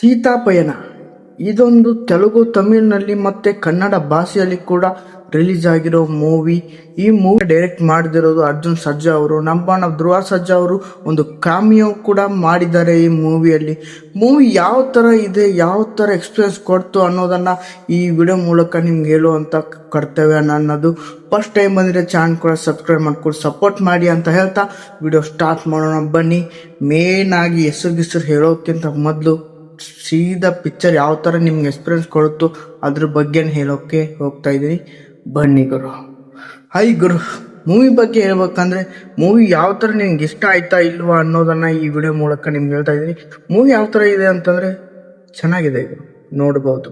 ಸೀತಾಪಯಣ. ಇದೊಂದು ತೆಲುಗು, ತಮಿಳಿನಲ್ಲಿ ಮತ್ತೆ ಕನ್ನಡ ಭಾಷೆಯಲ್ಲಿ ಕೂಡ ರಿಲೀಸ್ ಆಗಿರೋ ಮೂವಿ. ಈ ಮೂವಿ ಡೈರೆಕ್ಟ್ ಮಾಡಿದಿರೋದು ಅರ್ಜುನ್ ಸರ್ಜಾ ಅವರು. ನಮ್ಮ ಧ್ರುವ ಸರ್ಜಾ ಅವರು ಒಂದು ಕಾಮಿಯೋ ಕೂಡ ಮಾಡಿದ್ದಾರೆ ಈ ಮೂವಿಯಲ್ಲಿ. ಮೂವಿ ಯಾವ ಥರ ಇದೆ, ಯಾವ ಥರ ಎಕ್ಸ್ಪೀರಿಯನ್ಸ್ ಕೊಡ್ತು ಅನ್ನೋದನ್ನು ಈ ವಿಡಿಯೋ ಮೂಲಕ ನಿಮ್ಗೆ ಹೇಳುವಂಥ ಕರ್ತವ್ಯ ನನ್ನದು. ಫಸ್ಟ್ ಟೈಮ್ ಬಂದರೆ ಚಾನಲ್ ಕೂಡ ಸಬ್ಸ್ಕ್ರೈಬ್ ಮಾಡ್ಕೊಂಡು, ಸಪೋರ್ಟ್ ಮಾಡಿ ಅಂತ ಹೇಳ್ತಾ ವಿಡಿಯೋ ಸ್ಟಾರ್ಟ್ ಮಾಡೋಣ. ಬನ್ನಿ, ಮೇನ್ ಆಗಿ ಹೆಸರು ಗಿಸರು ಹೇಳೋಕ್ಕಿಂತ ಮೊದಲು ಸೀದಾ ಪಿಕ್ಚರ್ ಯಾವ ಥರ ನಿಮ್ಗೆ ಎಕ್ಸ್ಪೀರಿಯನ್ಸ್ ಕೊಡುತ್ತೋ ಅದ್ರ ಬಗ್ಗೆ ಹೇಳೋಕ್ಕೆ ಹೋಗ್ತಾ ಇದ್ದೀನಿ ಬನ್ನಿ ಗುರು. ಹೈ ಗುರು. ಮೂವಿ ಬಗ್ಗೆ ಹೇಳ್ಬೇಕಂದ್ರೆ ಮೂವಿ ಯಾವ ಥರ ನಿಮ್ಗೆ ಇಷ್ಟ ಆಯ್ತಾ ಇಲ್ವಾ ಅನ್ನೋದನ್ನ ಈ ವಿಡಿಯೋ ಮೂಲಕ ನಿಮ್ಗೆ ಹೇಳ್ತಾ ಇದ್ದೀನಿ ಮೂವಿ ಯಾವ ಥರ ಇದೆ ಅಂತಂದ್ರೆ ಚೆನ್ನಾಗಿದೆ ಗುರು. ನೋಡ್ಬೋದು.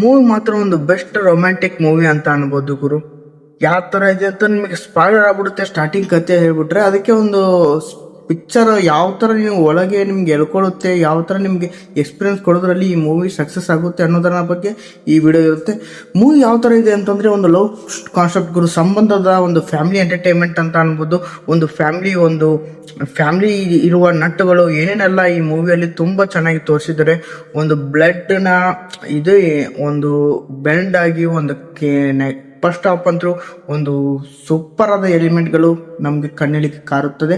ಮೂವಿ ಮಾತ್ರ ಒಂದು ಬೆಸ್ಟ್ ರೊಮ್ಯಾಂಟಿಕ್ ಮೂವಿ ಅಂತ ಅನ್ಬೋದು ಗುರು. ಯಾವ ಥರ ಇದೆ ಅಂತ ನಿಮಗೆ ಸ್ಪಾಯ್ಲರ್ ಆಗ್ಬಿಡುತ್ತೆ ಸ್ಟಾರ್ಟಿಂಗ್ ಕತೆ ಹೇಳ್ಬಿಟ್ರೆ ಅದಕ್ಕೆ ಒಂದು ಪಿಕ್ಚರ್ ಯಾವ ಥರ ನೀವು ಒಳಗೆ ನಿಮ್ಗೆ ಎಳ್ಕೊಳ್ಳುತ್ತೆ ಯಾವ ಥರ ನಿಮಗೆ ಎಕ್ಸ್ಪೀರಿಯನ್ಸ್ ಕೊಡೋದ್ರಲ್ಲಿ ಈ ಮೂವಿ ಸಕ್ಸಸ್ ಆಗುತ್ತೆ ಅನ್ನೋದರ ಬಗ್ಗೆ ಈ ವಿಡಿಯೋ ಇರುತ್ತೆ. ಮೂವಿ ಯಾವ ಥರ ಇದೆ ಅಂತಂದರೆ ಒಂದು ಲವ್ ಕಾನ್ಸೆಪ್ಟ್ ಗುರು ಸಂಬಂಧದ ಒಂದು ಫ್ಯಾಮಿಲಿ ಎಂಟರ್ಟೈನ್ಮೆಂಟ್ ಅಂತ ಅನ್ಬೋದು. ಒಂದು ಫ್ಯಾಮಿಲಿ ಒಂದು ಫ್ಯಾಮಿಲಿ ಇರುವ ನಟ್ಟುಗಳು ಏನೇನೆಲ್ಲ ಈ ಮೂವಿಯಲ್ಲಿ ತುಂಬ ಚೆನ್ನಾಗಿ ತೋರಿಸಿದರೆ ಒಂದು ಬ್ಲಡ್ನ ಇದು ಒಂದು ಬೆಂಡ್ ಆಗಿ ಒಂದು ಫಸ್ಟ್ ಸ್ಟಾಪ್ ಅಂತೂ ಒಂದು ಸೂಪರ್ ಆದ ಎಲಿಮೆಂಟ್ಗಳು ನಮಗೆ ಕಣ್ಣಳಿಗೆ ಕಾರುತ್ತದೆ.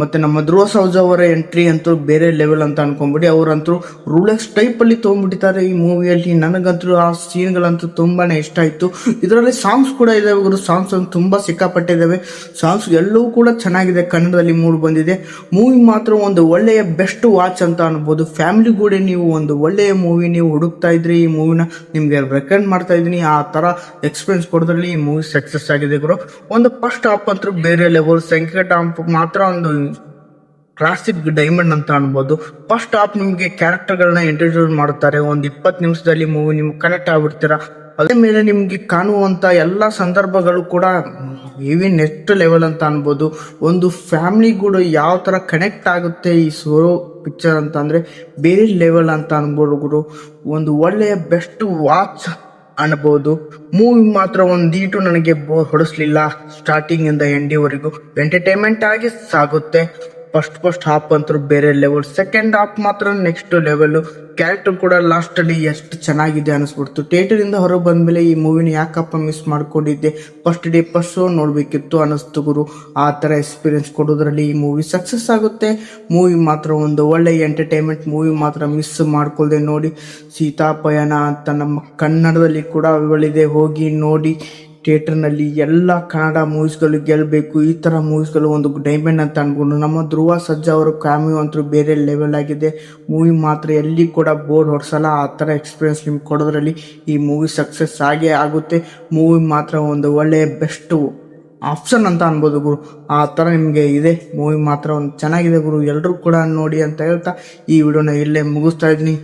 ಮತ್ತು ನಮ್ಮ ಧ್ರುವ ಸೌಜ ಅವರ ಎಂಟ್ರಿ ಅಂತೂ ಬೇರೆ ಲೆವೆಲ್ ಅಂತ ಅನ್ಕೊಂಡ್ಬಿಡಿ ಅವರಂತೂ ರೂಲೆಕ್ಸ್ ಟೈಪಲ್ಲಿ ತೊಗೊಂಡ್ಬಿಟ್ಟಿದ್ದಾರೆ ಈ ಮೂವಿಯಲ್ಲಿ ನನಗಂತೂ ಆ ಸೀನ್ಗಳಂತೂ ತುಂಬಾ ಇಷ್ಟ ಆಯಿತು. ಇದರಲ್ಲಿ ಸಾಂಗ್ಸ್ ಕೂಡ ಇದಾವೆ ಗುರು ಸಾಂಗ್ಸ್ ಅಂತ ತುಂಬ ಸಿಕ್ಕಾಪಟ್ಟಿದ್ದಾವೆ. ಸಾಂಗ್ಸ್ ಎಲ್ಲವೂ ಕೂಡ ಚೆನ್ನಾಗಿದೆ, ಕನ್ನಡದಲ್ಲಿ ಮೂಡ್ ಬಂದಿದೆ. ಮೂವಿ ಮಾತ್ರ ಒಂದು ಒಳ್ಳೆಯ ಬೆಸ್ಟ್ ವಾಚ್ ಅಂತ ಅನ್ಬೋದು. ಫ್ಯಾಮಿಲಿ ಕೂಡ ನೀವು ಒಂದು ಒಳ್ಳೆಯ ಮೂವಿ ನೀವು ಹುಡುಕ್ತಾ ಇದ್ರಿ, ಈ ಮೂವಿನ ನಿಮಗೆ ರೆಕಮೆಂಡ್ ಮಾಡ್ತಾ ಇದ್ದೀನಿ. ಆ ಥರ ಎಕ್ಸ್ಪೀರಿಯನ್ಸ್ ಕೊಡೋದ್ರಲ್ಲಿ ಈ ಮೂವಿ ಸಕ್ಸಸ್ ಆಗಿದೆ ಗುರು. ಒಂದು ಫಸ್ಟ್ ಹಾಫ್ ಅಂತೂ ಬೇರೆ ಲೆವೆಲ್ ಸಂಖ್ಯೆ ಟಾಪ್ ಮಾತ್ರ ಒಂದು ಕ್ಲಾಸಿಕ್ ಡೈಮಂಡ್ ಅಂತ ಅನ್ಬೋದು. ಫಸ್ಟ್ ಹಾಫ್ ನಿಮಗೆ ಕ್ಯಾರೆಕ್ಟರ್ಗಳನ್ನ ಇಂಟ್ರೊಡ್ಯೂಸ್ ಮಾಡುತ್ತಾರೆ. ಒಂದು ಇಪ್ಪತ್ತು ನಿಮಿಷದಲ್ಲಿ ಮೂವಿ ನಿಮ್ಗೆ ಕನೆಕ್ಟ್ ಆಗ್ಬಿಡ್ತೀರಾ. ಅದೇ ಮೇಲೆ ನಿಮಗೆ ಕಾಣುವಂತ ಎಲ್ಲ ಸಂದರ್ಭಗಳು ಕೂಡ ಹೆವಿ ನೆಕ್ಸ್ಟ್ ಲೆವೆಲ್ ಅಂತ ಅನ್ಬೋದು. ಒಂದು ಫ್ಯಾಮಿಲಿ ಕೂಡ ಯಾವ ತರ ಕನೆಕ್ಟ್ ಆಗುತ್ತೆ ಈ ಸೋರೋ ಪಿಕ್ಚರ್ ಅಂತ ಅಂದ್ರೆ ಬೇರೆ ಲೆವೆಲ್ ಅಂತ ಅನ್ಬೋದು ಗುರು. ಒಂದು ಒಳ್ಳೆಯ ಬೆಸ್ಟ್ ವಾಚ್ ಅನ್ಬೋದು. ಮೂವಿ ಮಾತ್ರ ಒಂದೀಟು ನನಗೆ ಬೋ ಹೊಡಿಸ್ಲಿಲ್ಲ. ಸ್ಟಾರ್ಟಿಂಗ್ ಇಂದ ಎಂಡಿವರೆಗೂ ಎಂಟರ್ಟೈನ್ಮೆಂಟ್ ಆಗಿ ಸಾಗುತ್ತೆ. ಫಸ್ಟ್ ಫಸ್ಟ್ ಹಾಫ್ ಅಂತೂ ಬೇರೆ ಲೆವೆಲ್ ಸೆಕೆಂಡ್ ಹಾಫ್ ಮಾತ್ರ ನೆಕ್ಸ್ಟ್ ಲೆವೆಲ್ ಕ್ಯಾರೆಕ್ಟರ್ ಕೂಡ ಲಾಸ್ಟ್ ಅಲ್ಲಿ ಎಷ್ಟು ಚೆನ್ನಾಗಿದೆ ಅನಿಸ್ಬಿಡ್ತು. ಥಿಯೇಟರ್ ಇಂದ ಹೊರಗೆ ಬಂದ್ಮೇಲೆ ಈ ಮೂವಿನ ಯಾಕಪ್ಪ ಮಿಸ್ ಮಾಡ್ಕೊಂಡಿದ್ದೆ? ಫಸ್ಟ್ ಡೇ ಫಸ್ಟ್ ಶೋ ನೋಡ್ಬೇಕಿತ್ತು ಅನಿಸ್ತು ಗುರು. ಆ ಥರ ಎಕ್ಸ್ಪೀರಿಯನ್ಸ್ ಕೊಡೋದ್ರಲ್ಲಿ ಈ ಮೂವಿ ಸಕ್ಸಸ್ ಆಗುತ್ತೆ. ಮೂವಿ ಮಾತ್ರ ಒಂದು ಒಳ್ಳೆ ಎಂಟರ್ಟೈನ್ಮೆಂಟ್ ಮೂವಿ ಮಾತ್ರ ಮಿಸ್ ಮಾಡ್ಕೊಳ್ದೆ ನೋಡಿ. ಸೀತಾಪಯಣ ಅಂತ ನಮ್ಮ ಕನ್ನಡದಲ್ಲಿ ಕೂಡ ಅವಳಿದೆ, ಹೋಗಿ ನೋಡಿ. ಥಿಯೇಟರ್ನಲ್ಲಿ ಎಲ್ಲ ಕನ್ನಡ ಮೂವೀಸ್ಗಳು ಗೆಲ್ಲಬೇಕು ಈ ಥರ ಮೂವೀಸ್ಗಳು ಒಂದು ಡೈಮಂಡ್ ಅಂತ ಅನ್ಕೊಂಡು ನಮ್ಮ ಧ್ರುವ ಸಜ್ಜಾ ಅವರು ಕ್ಯಾಮಿಯೋ ಅಂತೂ ಬೇರೆ ಲೆವೆಲ್ ಆಗಿದೆ. ಮೂವಿ ಮಾತ್ರ ಎಲ್ಲಿ ಕೂಡ ಬೋರ್ಡ್ ಹೊಡ್ಸಲ್ಲ, ಆ ಥರ ಎಕ್ಸ್ಪೀರಿಯನ್ಸ್ ನಿಮ್ಗೆ ಕೊಡೋದ್ರಲ್ಲಿ ಈ ಮೂವಿ ಸಕ್ಸಸ್ ಆಗೇ ಆಗುತ್ತೆ. ಮೂವಿ ಮಾತ್ರ ಒಂದು ಒಳ್ಳೆಯ ಬೆಸ್ಟು ಆಪ್ಷನ್ ಅಂತ ಅನ್ಬೋದು ಗುರು. ಆ ಥರ ನಿಮಗೆ ಇದೆ. ಮೂವಿ ಮಾತ್ರ ಒಂದು ಚೆನ್ನಾಗಿದೆ ಗುರು. ಎಲ್ಲರೂ ಕೂಡ ನೋಡಿ ಅಂತ ಹೇಳ್ತಾ ಈ ವಿಡಿಯೋನ ಇಲ್ಲೇ ಮುಗಿಸ್ತಾ ಇದ್ದೀನಿ.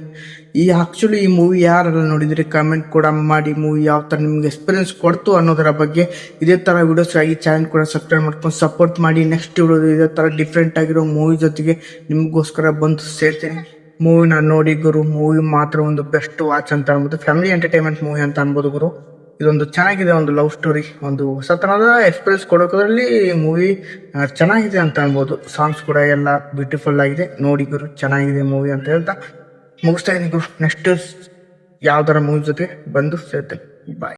ಈ ಆ್ಯಕ್ಚುಲಿ ಈ ಮೂವಿ ಯಾರೆಲ್ಲ ನೋಡಿದರೆ ಕಮೆಂಟ್ ಕೂಡ ಮಾಡಿ ಮೂವಿ ಯಾವ ಥರ ನಿಮ್ಗೆ ಎಕ್ಸ್ಪೀರಿಯನ್ಸ್ ಕೊಡ್ತು ಅನ್ನೋದರ ಬಗ್ಗೆ ಇದೇ ಥರ ವಿಡಿಯೋಸ್ ಆಗಿ ಚಾನಲ್ ಕೂಡ ಸಬ್ಸ್ಕ್ರೈಬ್ ಮಾಡ್ಕೊಂಡು ಸಪೋರ್ಟ್ ಮಾಡಿ ನೆಕ್ಸ್ಟ್ ವಿಡಿಯೋ ಇದೇ ಥರ ಡಿಫ್ರೆಂಟ್ ಆಗಿರೋ ಮೂವಿ ಜೊತೆಗೆ ನಿಮಗೋಸ್ಕರ ಬಂದು ಸೇರ್ತೀನಿ. ಮೂವಿನ ನೋಡಿ ಗುರು ಮೂವಿ ಮಾತ್ರ ಒಂದು ಬೆಸ್ಟ್ ವಾಚ್ ಅಂತ ಅನ್ಬೋದು. ಫ್ಯಾಮಿಲಿ ಎಂಟರ್ಟೈನ್ಮೆಂಟ್ ಮೂವಿ ಅಂತ ಅನ್ಬೋದು ಗುರು. ಇದೊಂದು ಚೆನ್ನಾಗಿದೆ, ಒಂದು ಲವ್ ಸ್ಟೋರಿ ಒಂದು ಹೊಸ ಥರದ ಎಕ್ಸ್ಪೀರಿಯನ್ಸ್ ಕೊಡೋದ್ರಲ್ಲಿ ಮೂವಿ ಚೆನ್ನಾಗಿದೆ ಅಂತ ಅನ್ಬೋದು. ಸಾಂಗ್ಸ್ ಕೂಡ ಎಲ್ಲ ಬ್ಯೂಟಿಫುಲ್ ಆಗಿದೆ. ನೋಡಿ ಗುರು, ಚೆನ್ನಾಗಿದೆ ಮೂವಿ ಅಂತ ಹೇಳ್ತಾ ಮುಗಿಸ್ತಾ ಇದ್ದೀನಿ ಗುರು. ನೆಕ್ಸ್ಟ್ ಯಾವ್ದಾರ ಮೂವಿ ಜೊತೆ ಬಂದು ಸೇರ್ತೇನೆ. ಬಾಯ್